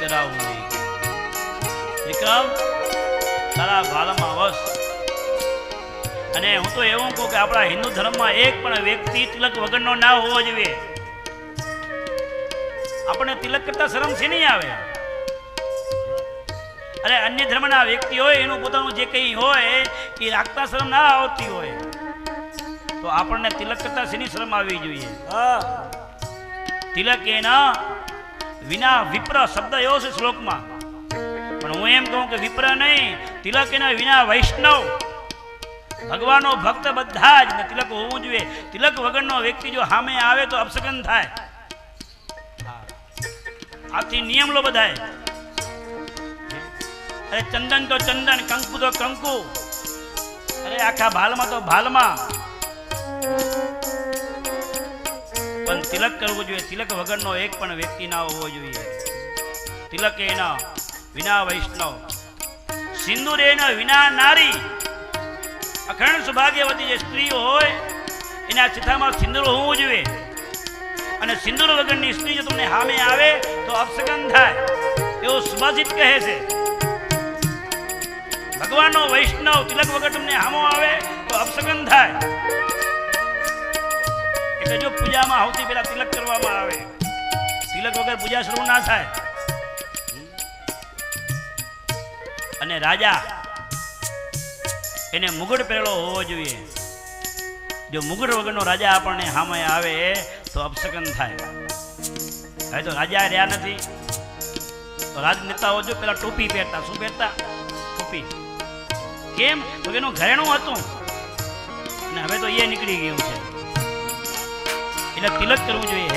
કરાવવું વિક્રમ તારા ભાલમાં વસ અને હું તો એવું કહું કે આપણા હિન્દુ ધર્મમાં એક પણ વ્યક્તિ તિલક વગરનો ના હોવો જોઈએ. આપણને તિલક કરતા શરમ છે નહીં આવે? અરે અન્ય ધર્મના વ્યક્તિ હોય એનું પોતાનું જે કંઈ હોય એ રાખતા શરમ ના આવતી હોય. તો આપણને તિલક કરતા શેની શરમ આવવી જોઈએ? હા. તિલક એના વિના વિપ્ર શબ્દ એવો છે શ્લોકમાં. પણ હું એમ કહું કે વિપ્ર નહીં, તિલક એના વિના વૈષ્ણવ. ભગવાનનો ભક્ત બધા જ તિલક હોવું જોઈએ. તિલક વગરનો વ્યક્તિ જો સામે આવે તો અપસગન થાય. આથી નિયમ લો બધાય. અરે ચંદન તો ચંદન, કંકુ તો કંકુ. અરે આખા ભાલમાં તો ભાલમાં. તિલક કરવું જોઈએ. તિલક વગરનો એક પણ વ્યક્તિ ના હોવો જોઈએ. તિલક એના વિના વૈષ્ણવ. સિંદુર એના વિના નારી. અખંડ સૌભાગ્યવતી જે સ્ત્રી હોય, એના ચિથામાં સિંદુર હોવું જોઈએ. અને સિંદૂર વગરની સ્ત્રી જો તમને સામે આવે, તો અપસગન થાય. એવું સુભાષિત કહે છે. ભગવાનનો વૈષ્ણવ તિલક વગર તમને હામો આવે, તો અપસગન થાય. એટલે જો પૂજામાં આવતી પહેલા તિલક કરવામાં આવે. તિલક વગર પૂજા શરૂ ના થાય. અને રાજા એને મુગડ પહેરેલો હોવો જોઈએ. જો મુગડ વગરનો રાજા આપણને સામે આવે, તો અપશકન થાય. હવે તો રાજા રહ્યા નથી. તો રાજનેતાઓ જો પેલા ટોપી પહેરતા, શું પહેરતા? ટોપી. કેમ? તો એનું ઘરેણું હતું. અને હવે તો એ નીકળી ગયું છે. એટલે તિલક કરવું જોઈએ. હે